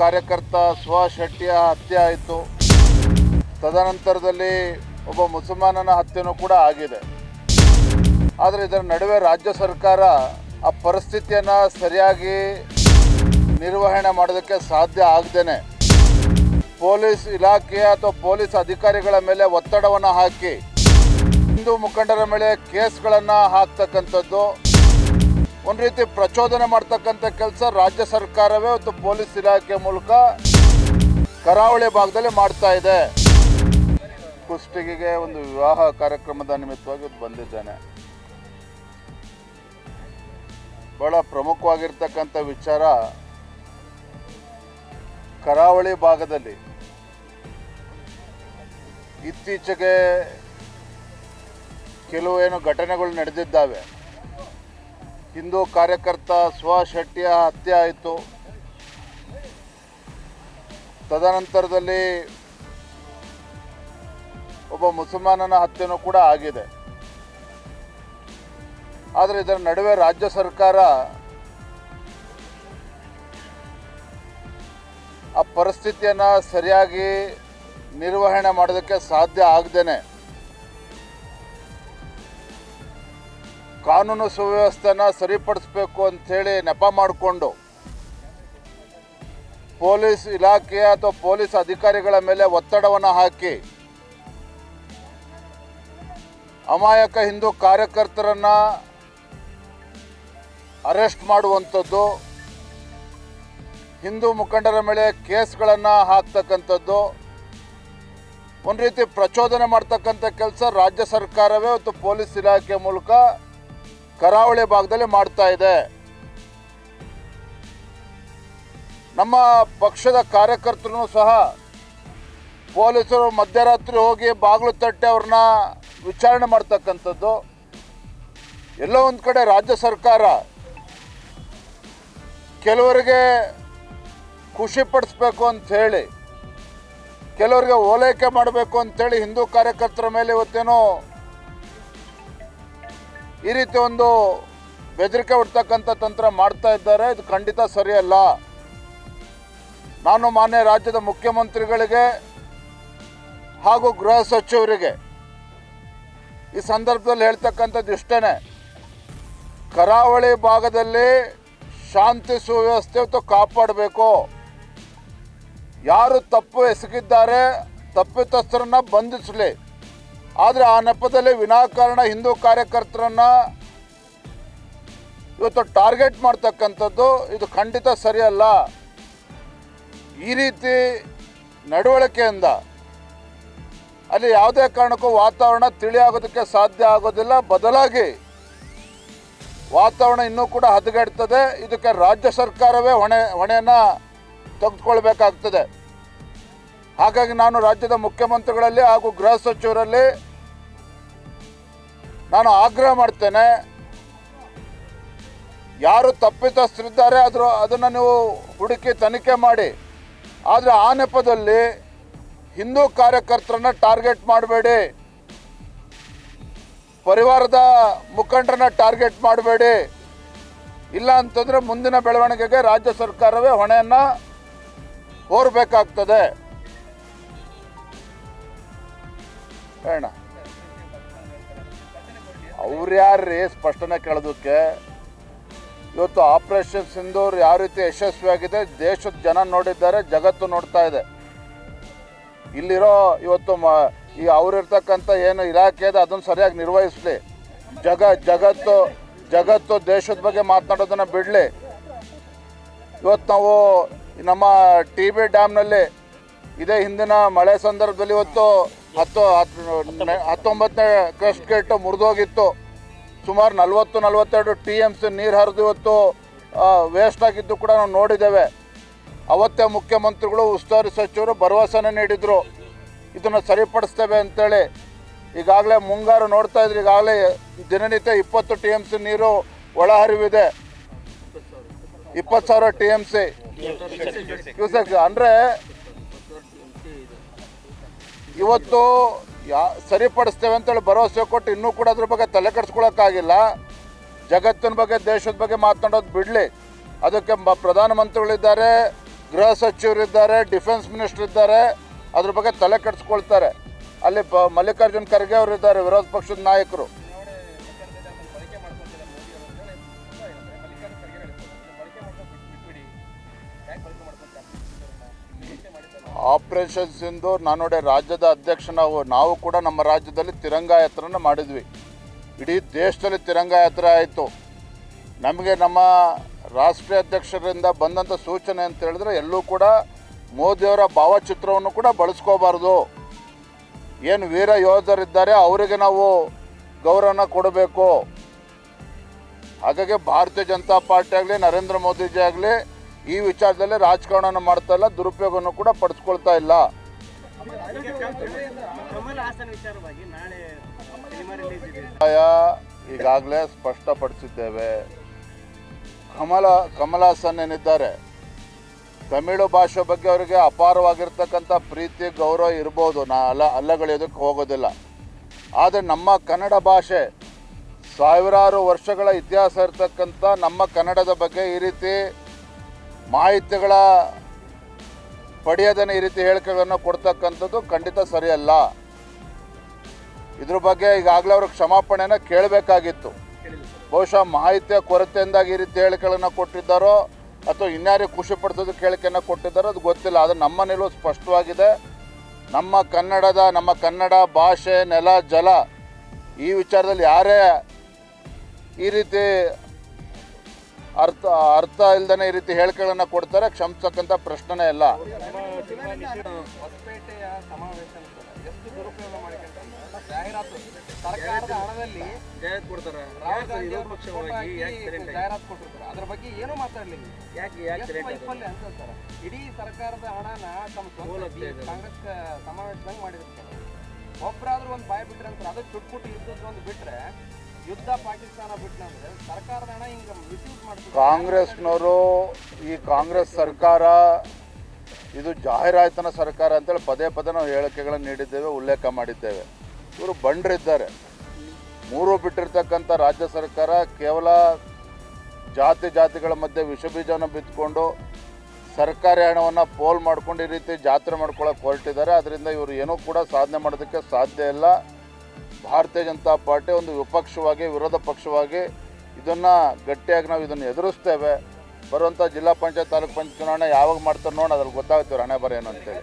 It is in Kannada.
ಕಾರ್ಯಕರ್ತ ಸುಹಾಸ್ ಶೆಟ್ಟಿಯ ಹತ್ಯೆ ಆಯಿತು. ತದನಂತರದಲ್ಲಿ ಒಬ್ಬ ಮುಸಲ್ಮಾನನ ಹತ್ಯೆನೂ ಕೂಡ ಆಗಿದೆ. ಆದರೆ ಇದರ ನಡುವೆ ರಾಜ್ಯ ಸರ್ಕಾರ ಆ ಪರಿಸ್ಥಿತಿಯನ್ನು ಸರಿಯಾಗಿ ನಿರ್ವಹಣೆ ಮಾಡೋದಕ್ಕೆ ಸಾಧ್ಯ ಆಗದೇನೆ. ಪೊಲೀಸ್ ಇಲಾಖೆ ಅಥವಾ ಪೊಲೀಸ್ ಅಧಿಕಾರಿಗಳ ಮೇಲೆ ಒತ್ತಡವನ್ನು ಹಾಕಿ ಹಿಂದೂ ಮುಖಂಡರ ಮೇಲೆ ಕೇಸ್ಗಳನ್ನು ಹಾಕ್ತಕ್ಕಂಥದ್ದು ಒಂದು ರೀತಿ ಪ್ರಚೋದನೆ ಮಾಡ್ತಕ್ಕಂಥ ಕೆಲಸ ರಾಜ್ಯ ಸರ್ಕಾರವೇ ಮತ್ತು ಪೊಲೀಸ್ ಇಲಾಖೆ ಮೂಲಕ ಕರಾವಳಿ ಭಾಗದಲ್ಲಿ ಮಾಡ್ತಾ ಇದೆ. ಕುಷ್ಟಗಿಗೆ ಒಂದು ವಿವಾಹ ಕಾರ್ಯಕ್ರಮದ ನಿಮಿತ್ತವಾಗಿ ಬಂದಿದ್ದೇನೆ. ಬಹಳ ಪ್ರಮುಖವಾಗಿರ್ತಕ್ಕಂಥ ವಿಚಾರ ಕರಾವಳಿ ಭಾಗದಲ್ಲಿ. ಇತ್ತೀಚೆಗೆ ಕೆಲವು ಏನು ಘಟನೆಗಳು ನಡೆದಿದ್ದಾವೆ. ಹಿಂದೂ ಕಾರ್ಯಕರ್ತ ಸುಹಾಸ್ ಶೆಟ್ಟಿಯ ಹತ್ಯೆ ಆಯಿತು. ತದನಂತರದಲ್ಲಿ ಒಬ್ಬ ಮುಸಲ್ಮಾನನ ಹತ್ಯೆನೂ ಕೂಡ ಆಗಿದೆ. ಆದರೆ ಇದರ ನಡುವೆ ರಾಜ್ಯ ಸರ್ಕಾರ ಆ ಪರಿಸ್ಥಿತಿಯನ್ನು ಸರಿಯಾಗಿ ನಿರ್ವಹಣೆ ಮಾಡೋದಕ್ಕೆ ಸಾಧ್ಯ ಆಗದೇನೆ. ಕಾನೂನು ಸುವ್ಯವಸ್ಥೆನ ಸರಿಪಡಿಸ್ಬೇಕು ಅಂಥೇಳಿ ನೆಪ ಮಾಡಿಕೊಂಡು ಪೊಲೀಸ್ ಇಲಾಖೆಯ ಅಥವಾ ಪೊಲೀಸ್ ಅಧಿಕಾರಿಗಳ ಮೇಲೆ ಒತ್ತಡವನ್ನು ಹಾಕಿ ಅಮಾಯಕ ಹಿಂದೂ ಕಾರ್ಯಕರ್ತರನ್ನು ಅರೆಸ್ಟ್ ಮಾಡುವಂಥದ್ದು, ಹಿಂದೂ ಮುಖಂಡರ ಮೇಲೆ ಕೇಸ್ಗಳನ್ನು ಹಾಕ್ತಕ್ಕಂಥದ್ದು, ಒಂದು ರೀತಿ ಪ್ರಚೋದನೆ ಮಾಡ್ತಕ್ಕಂಥ ಕೆಲಸ ರಾಜ್ಯ ಸರ್ಕಾರವೇ ಮತ್ತು ಪೊಲೀಸ್ ಇಲಾಖೆ ಮೂಲಕ ಕರಾವಳಿ ಭಾಗದಲ್ಲಿ ಮಾಡ್ತಾ ಇದೆ. ನಮ್ಮ ಪಕ್ಷದ ಕಾರ್ಯಕರ್ತರು ಸಹ ಪೊಲೀಸರು ಮಧ್ಯರಾತ್ರಿ ಹೋಗಿ ಬಾಗಿಲು ತಟ್ಟೆ ಅವ್ರನ್ನ ವಿಚಾರಣೆ ಮಾಡ್ತಕ್ಕಂಥದ್ದು. ಎಲ್ಲೋ ಒಂದು ಕಡೆ ರಾಜ್ಯ ಸರ್ಕಾರ ಕೆಲವರಿಗೆ ಖುಷಿ ಪಡಿಸ್ಬೇಕು ಅಂತ ಹೇಳಿ, ಕೆಲವರಿಗೆ ಓಲೈಕೆ ಮಾಡಬೇಕು ಅಂತೇಳಿ ಹಿಂದೂ ಕಾರ್ಯಕರ್ತರ ಮೇಲೆ ಇವತ್ತೇನೋ ಈ ರೀತಿ ಒಂದು ಬೆದರಿಕೆ ಹೊಡ್ತಕ್ಕಂಥ ತಂತ್ರ ಮಾಡ್ತಾ ಇದ್ದಾರೆ. ಇದು ಖಂಡಿತ ಸರಿಯಲ್ಲ. ನಾನು ಮಾನ್ಯ ರಾಜ್ಯದ ಮುಖ್ಯಮಂತ್ರಿಗಳಿಗೆ ಹಾಗೂ ಗೃಹ ಸಚಿವರಿಗೆ ಈ ಸಂದರ್ಭದಲ್ಲಿ ಹೇಳ್ತಕ್ಕಂಥದ್ದು ಇಷ್ಟೇ ಕರಾವಳಿ ಭಾಗದಲ್ಲಿ ಶಾಂತಿ ಸುವ್ಯವಸ್ಥೆ ಕಾಪಾಡಬೇಕು. ಯಾರು ತಪ್ಪು ಎಸಗಿದ್ದಾರೆ, ತಪ್ಪಿತಸ್ಥರನ್ನ ಬಂಧಿಸಲಿ. ಆದರೆ ಆ ನೆಪದಲ್ಲಿ ವಿನಾಕಾರಣ ಹಿಂದೂ ಕಾರ್ಯಕರ್ತರನ್ನು ಇವತ್ತು ಟಾರ್ಗೆಟ್ ಮಾಡ್ತಕ್ಕಂಥದ್ದು ಇದು ಖಂಡಿತ ಸರಿಯಲ್ಲ. ಈ ರೀತಿ ನಡವಳಿಕೆಯಿಂದ ಅಲ್ಲಿ ಯಾವುದೇ ಕಾರಣಕ್ಕೂ ವಾತಾವರಣ ತಿಳಿಯಾಗೋದಕ್ಕೆ ಸಾಧ್ಯ ಆಗೋದಿಲ್ಲ. ಬದಲಾಗಿ ವಾತಾವರಣ ಇನ್ನೂ ಕೂಡ ಹದಗೆಡ್ತದೆ. ಇದಕ್ಕೆ ರಾಜ್ಯ ಸರ್ಕಾರವೇ ಹೊಣೆ, ಹೊಣೆಯನ್ನು ತೆಗೆದುಕೊಳ್ಬೇಕಾಗ್ತದೆ. ಹಾಗಾಗಿ ನಾನು ರಾಜ್ಯದ ಮುಖ್ಯಮಂತ್ರಿಗಳಲ್ಲಿ ಹಾಗೂ ಗೃಹ ಸಚಿವರಲ್ಲಿ ನಾನು ಆಗ್ರಹ ಮಾಡ್ತೇನೆ. ಯಾರು ತಪ್ಪಿತಸ್ಥರಿದ್ದಾರೆ ಅದರ ಅದನ್ನು ನೀವು ಹುಡುಕಿ ತನಿಖೆ ಮಾಡಿ. ಆದರೆ ಆ ನೆಪದಲ್ಲಿ ಹಿಂದೂ ಕಾರ್ಯಕರ್ತರನ್ನ ಟಾರ್ಗೆಟ್ ಮಾಡಬೇಡಿ. ಪರಿವಾರದ ಮುಖಂಡರನ್ನ ಟಾರ್ಗೆಟ್ ಮಾಡಬೇಡಿ. ಇಲ್ಲ ಅಂತಂದರೆ ಮುಂದಿನ ಬೆಳವಣಿಗೆಗೆ ರಾಜ್ಯ ಸರ್ಕಾರವೇ ಹೊಣೆಯನ್ನು ಹೋರ್ಬೇಕಾಗ್ತದೆ ಹೇಳ ಅವ್ರು ಯಾರ್ರೀ ಸ್ಪಷ್ಟನೆ ಕೇಳೋದಕ್ಕೆ? ಇವತ್ತು ಆಪರೇಷನ್ ಸಿಂಧೂರ್ ಯಾವ ರೀತಿ ಯಶಸ್ವಿಯಾಗಿದೆ, ದೇಶದ ಜನ ನೋಡಿದ್ದಾರೆ, ಜಗತ್ತು ನೋಡ್ತಾ ಇದೆ. ಇಲ್ಲಿರೋ ಇವತ್ತು ಮ, ಈ ಅವ್ರಿರ್ತಕ್ಕಂಥ ಏನು ಇಲಾಖೆ ಇದೆ, ಅದನ್ನು ಸರಿಯಾಗಿ ನಿರ್ವಹಿಸಲಿ. ಜಗ, ಜಗತ್ತು ಜಗತ್ತು ದೇಶದ ಬಗ್ಗೆ ಮಾತನಾಡೋದನ್ನು ಬಿಡಲಿ. ಇವತ್ತು ನಾವು ನಮ್ಮ ಟಿ ಬಿ ಡ್ಯಾಮ್ನಲ್ಲಿ ಇದೇ ಹಿಂದಿನ ಮಳೆ ಸಂದರ್ಭದಲ್ಲಿ ಇವತ್ತು ಹತ್ತು ಹತ್ತೊಂಬತ್ತನೇ ಕ್ರಸ್ಟ್ ಗೇಟ್ ಮುರಿದೋಗಿತ್ತು. ಸುಮಾರು ನಲವತ್ತು, ನಲವತ್ತೆರಡು ಟಿ ಎಂ ಸಿ ನೀರು ಹರಿದು ಇವತ್ತು ವೇಸ್ಟ್ ಆಗಿದ್ದು ಕೂಡ ನಾವು ನೋಡಿದ್ದೇವೆ. ಅವತ್ತೇ ಮುಖ್ಯಮಂತ್ರಿಗಳು, ಉಸ್ತುವಾರಿ ಸಚಿವರು ಭರವಸೆನೇ ನೀಡಿದರು. ಇದನ್ನು ಸರಿಪಡಿಸ್ತೇವೆ ಅಂತೇಳಿ. ಈಗಾಗಲೇ ಮುಂಗಾರು ನೋಡ್ತಾ ಇದ್ರೆ, ಈಗಾಗಲೇ ದಿನನಿತ್ಯ ಇಪ್ಪತ್ತು ಟಿ ಎಂ ಸಿ ನೀರು ಒಳಹರಿವಿದೆ. ಇಪ್ಪತ್ತು ಸಾವಿರ ಟಿ ಎಂ ಸಿ. ಅಂದರೆ ಇವತ್ತು ಯಾ ಸರಿಪಡಿಸ್ತೇವೆ ಅಂತೇಳಿ ಭರವಸೆ ಕೊಟ್ಟು ಇನ್ನೂ ಕೂಡ ಅದ್ರ ಬಗ್ಗೆ ತಲೆ ಕೆಡಿಸ್ಕೊಳಕ್ಕಾಗಿಲ್ಲ. ಜಗತ್ತಿನ ಬಗ್ಗೆ, ದೇಶದ ಬಗ್ಗೆ ಮಾತನಾಡೋದು ಬಿಡಲಿ. ಅದಕ್ಕೆ ಪ್ರಧಾನಮಂತ್ರಿಗಳಿದ್ದಾರೆ, ಗೃಹ ಸಚಿವರಿದ್ದಾರೆ, ಡಿಫೆನ್ಸ್ ಮಿನಿಸ್ಟರ್ ಇದ್ದಾರೆ, ಅದ್ರ ಬಗ್ಗೆ ತಲೆ ಕೆಡಿಸ್ಕೊಳ್ತಾರೆ. ಅಲ್ಲಿ ಮಲ್ಲಿಕಾರ್ಜುನ್ ಖರ್ಗೆ ಅವರು ಇದ್ದಾರೆ ವಿರೋಧ ಪಕ್ಷದ ನಾಯಕರು. ಆಪರೇಷನ್ ಸಿಂಧು ನಾನು ನೋಡಿ ರಾಜ್ಯದ ಅಧ್ಯಕ್ಷ ನಾವು ನಾವು ಕೂಡ ನಮ್ಮ ರಾಜ್ಯದಲ್ಲಿ ತಿರಂಗ ಯಾತ್ರೆನ ಮಾಡಿದ್ವಿ. ಇಡೀ ದೇಶದಲ್ಲಿ ತಿರಂಗ ಯಾತ್ರೆ ಆಯಿತು. ನಮಗೆ ನಮ್ಮ ರಾಷ್ಟ್ರೀಯ ಅಧ್ಯಕ್ಷರಿಂದ ಬಂದಂಥ ಸೂಚನೆ ಅಂತ ಹೇಳಿದ್ರೆ ಎಲ್ಲೂ ಕೂಡ ಮೋದಿಯವರ ಭಾವಚಿತ್ರವನ್ನು ಕೂಡ ಬಳಸ್ಕೋಬಾರ್ದು. ಏನು ವೀರ ಯೋಧರಿದ್ದಾರೆ ಅವರಿಗೆ ನಾವು ಗೌರವನ ಕೊಡಬೇಕು. ಹಾಗಾಗಿ ಭಾರತೀಯ ಜನತಾ ಪಾರ್ಟಿ ಆಗಲಿ, ನರೇಂದ್ರ ಮೋದಿಜಿ ಆಗಲಿ ಈ ವಿಚಾರದಲ್ಲಿ ರಾಜಕಾರಣ ಮಾಡ್ತಾ ಇಲ್ಲ ದುರುಪಯೋಗನೂ ಕೂಡ ಪಡಿಸ್ಕೊಳ್ತಾ ಇಲ್ಲ. ಕಮಲ್ ಹಾಸನ್ ಈಗಾಗಲೇ ಸ್ಪಷ್ಟಪಡಿಸಿದ್ದೇವೆ. ಕಮಲ ಕಮಲಾಸನ್ ಏನಿದ್ದಾರೆ ತಮಿಳು ಭಾಷೆ ಬಗ್ಗೆ ಅವರಿಗೆ ಅಪಾರವಾಗಿರ್ತಕ್ಕಂಥ ಪ್ರೀತಿ ಗೌರವ ಇರ್ಬೋದು. ನಾ ಅಲ್ಲ ಅಲ್ಲಗಳೆಯೋದಕ್ಕೆ ಹೋಗೋದಿಲ್ಲ. ಆದರೆ ನಮ್ಮ ಕನ್ನಡ ಭಾಷೆ ಸಾವಿರಾರು ವರ್ಷಗಳ ಇತಿಹಾಸ ಇರತಕ್ಕಂಥ ನಮ್ಮ ಕನ್ನಡದ ಬಗ್ಗೆ ಈ ರೀತಿ ಮಾಹಿತಿಗಳ ಪಡೆಯದನೆ ಈ ರೀತಿ ಹೇಳಿಕೆಗಳನ್ನು ಕೊಡ್ತಕ್ಕಂಥದ್ದು ಖಂಡಿತ ಸರಿಯಲ್ಲ. ಇದ್ರ ಬಗ್ಗೆ ಈಗಾಗಲೇ ಅವ್ರಿಗೆ ಕ್ಷಮಾಪಣೆಯನ್ನು ಕೇಳಬೇಕಾಗಿತ್ತು. ಬಹುಶಃ ಮಾಹಿತಿಯ ಕೊರತೆಯಿಂದಾಗಿ ಈ ರೀತಿ ಹೇಳಿಕೆಗಳನ್ನು ಕೊಟ್ಟಿದ್ದಾರೋ ಅಥವಾ ಇನ್ಯಾರಿಗೆ ಖುಷಿ ಪಡಿಸೋದಕ್ಕೆ ಹೇಳಿಕೆಯನ್ನು ಕೊಟ್ಟಿದ್ದಾರೋ ಅದು ಗೊತ್ತಿಲ್ಲ. ಆದರೆ ನಮ್ಮ ನಿಲುವು ಸ್ಪಷ್ಟವಾಗಿದೆ. ನಮ್ಮ ಕನ್ನಡದ, ನಮ್ಮ ಕನ್ನಡ ಭಾಷೆ ನೆಲ, ಜಲ ಈ ವಿಚಾರದಲ್ಲಿ ಯಾರೇ ಈ ರೀತಿ ಅರ್ಥ ಅರ್ಥ ಇಲ್ದೇ ಈ ರೀತಿ ಹೇಳಿಕೆಗಳನ್ನ ಕೊಡ್ತಾರೆ ಕ್ಷಮಿಸಕ್ಕಂಥ ಪ್ರಶ್ನೆನೇ ಇಲ್ಲ. ಇಡೀ ಸರ್ಕಾರದ ಹಣನ ಕಾಂಗ್ರೆಸ್ ಸಮಾವೇಶದಂಗೆ ಮಾಡಿರ್ತಾರೆ. ಒಬ್ಬರಾದ್ರೂ ಒಂದು ಬಾಯ್ ಬಿಟ್ರೆ ಅಂತಾರೆ. ಅದಕ್ಕೆ ಚುಟ್ಪುಟ್ಟು ಇದ್ದದ್ದು ಒಂದು ಬಿಟ್ರೆ ಯುದ್ಧ ಪಾಕಿಸ್ತಾನ ಕಾಂಗ್ರೆಸ್ನವರು ಈ ಕಾಂಗ್ರೆಸ್ ಸರ್ಕಾರ, ಇದು ಜಾಹೀರಾತಿನ ಸರ್ಕಾರ ಅಂತೇಳಿ ಪದೇ ಪದೇ ನಾವು ಹೇಳಿಕೆಗಳನ್ನು ನೀಡಿದ್ದೇವೆ, ಉಲ್ಲೇಖ ಮಾಡಿದ್ದೇವೆ. ಇವರು ಬಂಡ್ರಿದ್ದಾರೆ. ಮೂರು ಬಿಟ್ಟಿರ್ತಕ್ಕಂಥ ರಾಜ್ಯ ಸರ್ಕಾರ ಕೇವಲ ಜಾತಿ ಜಾತಿಗಳ ಮಧ್ಯೆ ವಿಷಬೀಜವನ್ನು ಬಿತ್ಕೊಂಡು ಸರ್ಕಾರಿ ಹಣವನ್ನು ಪೋಲ್ ಮಾಡ್ಕೊಂಡು ಈ ರೀತಿ ಜಾತ್ರೆ ಮಾಡ್ಕೊಳ್ಳೋಕೆ ಹೊರಟಿದ್ದಾರೆ. ಅದರಿಂದ ಇವರು ಏನೂ ಕೂಡ ಸಾಧನೆ ಮಾಡೋದಕ್ಕೆ ಸಾಧ್ಯ ಇಲ್ಲ. ಭಾರತೀಯ ಜನತಾ ಪಾರ್ಟಿ ಒಂದು ವಿಪಕ್ಷವಾಗಿ, ವಿರೋಧ ಪಕ್ಷವಾಗಿ ಇದನ್ನು ಗಟ್ಟಿಯಾಗಿ ನಾವು ಇದನ್ನು ಎದುರಿಸ್ತೇವೆ ಬರುವಂಥ ಜಿಲ್ಲಾ ಪಂಚಾಯತ್, ತಾಲೂಕು ಪಂಚಾಯತ್ ಚುನಾವಣೆ ಯಾವಾಗ ಮಾಡ್ತಾರೆ ನೋಡಿ, ಅದ್ರಲ್ಲಿ ಗೊತ್ತಾಗುತ್ತೆ ಹಣೆ ಬರ ಏನು ಅಂತೇಳಿ.